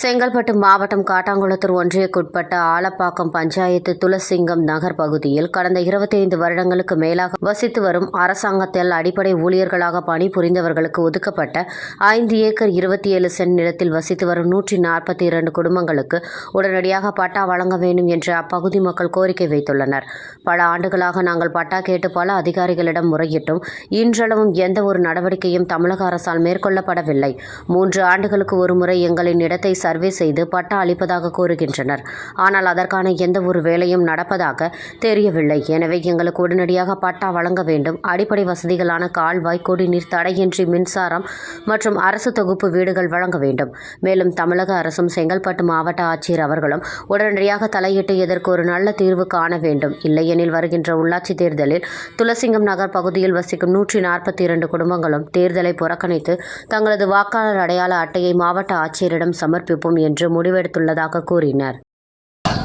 செங்கல்பட்டு மாவட்டம் காட்டாங்குளத்தூர் ஒன்றியக்குட்பட்ட ஆலப்பாக்கம் பஞ்சாயத்து துளசிங்கம் நகர் பகுதியில் கடந்த 25 வருடங்களுக்கு மேலாக வசித்து வரும் அரசாங்கத்தில் அடிப்படை ஊழியர்களாக பணிபுரிந்தவர்களுக்கு ஒதுக்கப்பட்ட ஐந்து ஏக்கர் இருபத்தி ஏழு சென்ட் நிலத்தில் வசித்து வரும் நூற்றி நாற்பத்தி இரண்டு குடும்பங்களுக்கு உடனடியாக பட்டா வழங்க வேண்டும் என்று அப்பகுதி மக்கள் கோரிக்கை வைத்துள்ளனர். பல ஆண்டுகளாக நாங்கள் பட்டா கேட்டு பல அதிகாரிகளிடம் முறையிட்டும் இன்றளவும் எந்த ஒரு நடவடிக்கையும் தமிழக அரசால் மேற்கொள்ளப்படவில்லை. மூன்று ஆண்டுகளுக்கு ஒருமுறை எங்களின் இடத்தை சர்வே செய்து பட்டா அளிப்பதாக கூறுகின்றனர். ஆனால் அதற்கான எந்த ஒரு வேலையும் நடப்பதாக தெரியவில்லை. எனவே எங்களுக்கு உடனடியாக பட்டா வழங்க வேண்டும். அடிப்படை வசதிகளான கால்வாய் குடிநீர் தடையின்றி மின்சாரம் மற்றும் அரசு தொகுப்பு வீடுகள் வழங்க வேண்டும். மேலும் தமிழக அரசும் செங்கல்பட்டு மாவட்ட ஆட்சியர் அவர்களும் உடனடியாக தலையிட்டு இதற்கு ஒரு நல்ல தீர்வு காண வேண்டும். இல்லையெனில் வருகின்ற உள்ளாட்சி தேர்தலில் துளசிங்கம் நகர் பகுதியில் வசிக்கும் நூற்றி நாற்பத்தி இரண்டு குடும்பங்களும் தேர்தலை புறக்கணித்து தங்களது வாக்காளர் அடையாள அட்டையை மாவட்ட ஆட்சியரிடம் சமர்ப்பி சமர்ப்பிப்போம் என்று முடிவெடுத்துள்ளதாக கூறினர்.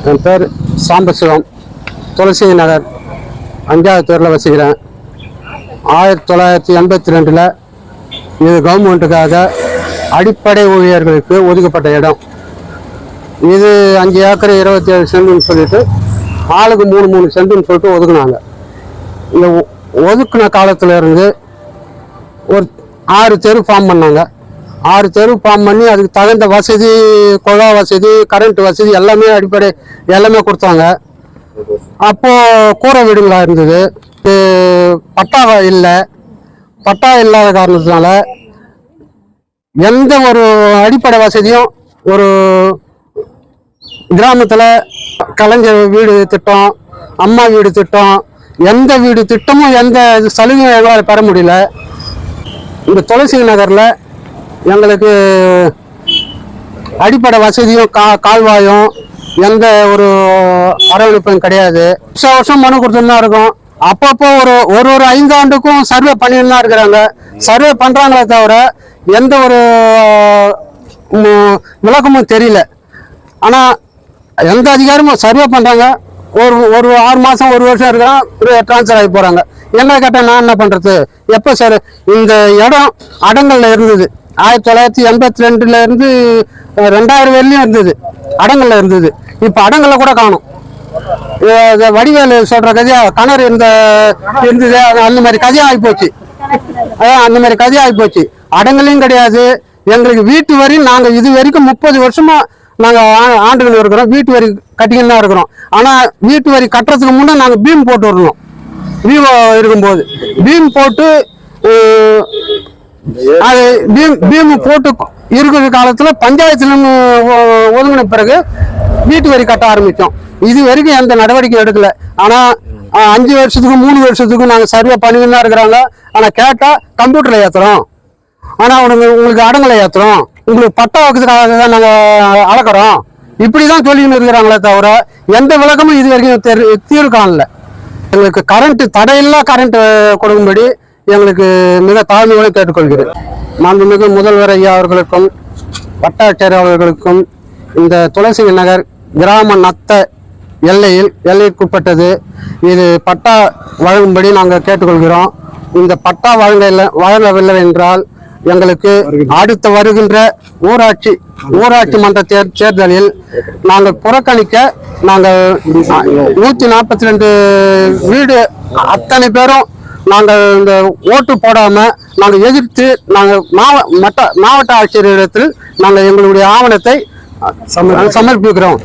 என் பேர் சாம்பசிவம். துளசி நகர் அஞ்சாவது தெருவில் வசிக்கிறேன். ஆயிரத்தி தொள்ளாயிரத்தி எண்பத்தி ரெண்டில் இது கவர்மெண்ட்டுக்காக அடிப்படை ஊழியர்களுக்கு ஒதுக்கப்பட்ட இடம். இது அஞ்சு ஏக்கர் இருபத்தி ஏழு சென்ட்னு சொல்லிட்டு ஆளுக்கு மூணு மூணு சென்ட்னு சொல்லிட்டு ஒதுக்குனாங்க. இந்த ஒ- ஒதுக்குன காலத்தில் இருந்து ஒரு ஆறு தெரு ஃபார்ம் பண்ணாங்க. ஆறு தெரு ஃபார்ம் பண்ணி அதுக்கு தகுந்த வசதி குழா வசதி கரண்ட் வசதி எல்லாமே அடிப்படை எல்லாமே கொடுத்தாங்க. அப்போது கூரை வீடுங்களா இருந்தது. இது பட்டா இல்லை. பட்டா இல்லாத காரணத்தினால எந்த ஒரு அடிப்படை வசதியும் ஒரு கிராமத்தில் கலைஞர் வீடு திட்டம் அம்மா வீடு திட்டம் எந்த வீடு திட்டமும் எந்த சலுகையும் எங்களால் பெற முடியல. இந்த துளசி நகரில் எங்களுக்கு அடிப்படை வசதியும் கா கால்வாயும் எந்த ஒரு அரவணைப்பும் கிடையாது. வருஷம் வருஷம் மனு கொடுத்துன்னு தான் இருக்கும். அப்பப்போ ஒரு ஒரு ஒரு ஐந்தாண்டுக்கும் சர்வே பண்ணிட்டு தான் இருக்கிறாங்க. சர்வே பண்ணுறாங்களே தவிர எந்த ஒரு விளக்கமும் தெரியல. ஆனால் எந்த அதிகாரமும் சர்வே பண்ணுறாங்க ஒரு ஒரு ஆறு மாதம் ஒரு வருஷம் இருக்கிறான் ட்ரான்ஸ்ஃபர் ஆகி போகிறாங்க என்ன கேட்டால் நான் என்ன பண்ணுறது எப்போ சார் இந்த இடம் அடங்கலில் இருந்தது. ஆயிரத்தி தொள்ளாயிரத்தி எண்பத்தி ரெண்டுல இருந்து ரெண்டாயிரம் வரையிலும் இருந்தது. அடங்கல்ல இருந்தது. இப்போ அடங்கல்ல கூட காணும். இது வடிவேலு சொல்ற கதையா கிணறு இந்த இருந்தது அந்த மாதிரி கதையா ஆகிப்போச்சு அந்த மாதிரி கதையா ஆகிப்போச்சு அடங்கலையும் கிடையாது. எங்களுக்கு வீட்டு வரி நாங்க இது வரைக்கும் முப்பது வருஷமா நாங்க ஆண்டுகள் இருக்கிறோம். வீட்டு வரி கட்டிக்கின்னு தான் இருக்கிறோம். ஆனா வீட்டு வரி கட்டுறதுக்கு முன்னே நாங்க பீம் போட்டு வரணும் விவோ இருக்கும்போது. பீம் போட்டு அது பீம் போட்டு இருக்கிற காலத்துல பஞ்சாயத்துல ஒதுங்கின பிறகு வீட்டு வரி கட்ட ஆரம்பித்தோம். இது வரைக்கும் எந்த நடவடிக்கையும் எடுக்கல. ஆனா அஞ்சு வருஷத்துக்கு மூணு வருஷத்துக்கு நாங்க சர்வே பண்ணிக்கிட்டு தான் இருக்கிறாங்க. ஆனா கேட்டா கம்ப்யூட்டர்ல ஏத்துறோம். ஆனா உனக்கு உங்களுக்கு அடங்கலை ஏத்துறோம். உங்களுக்கு பட்டா வைக்கிறதுக்காக தான் நாங்க அளக்குறோம். இப்படிதான் சொல்லிக்கிட்டு இருக்கிறாங்களே தவிர எந்த விளக்கமும் இது வரைக்கும் தெரி தீர்வு காணல. எங்களுக்கு கரண்ட் தடையில்லா கரண்ட் கொடுக்கும்படி எங்களுக்கு மிக தாழ்மையோடு கேட்டுக்கொள்கிறேன். மாண்புமிகு முதல்வர் ஐயா அவர்களுக்கும் வட்டாட்சியர் அவர்களுக்கும் இந்த துளசி நகர் கிராம நத்த எல்லையில் எல்லைக்குட்பட்டது. இது பட்டா வழங்கும்படி நாங்கள் கேட்டுக்கொள்கிறோம். இந்த பட்டா வழங்க வழங்கவில்லை என்றால் எங்களுக்கு அடுத்து வருகின்ற ஊராட்சி ஊராட்சி மன்ற தேர் தேர்தலில் நாங்கள் புறக்கணிக்க நாங்கள் நூற்றி நாற்பத்தி ரெண்டு வீடு அத்தனை பேரும் நாங்கள் இந்த ஓட்டு போடாம நாங்கள் எதிர்த்து நாங்கள் மாவ மட்ட மாவட்ட ஆட்சியரிடத்தில் நாங்கள் எங்களுடைய ஆவணத்தை சமர்ப்பிக்கிறோம்.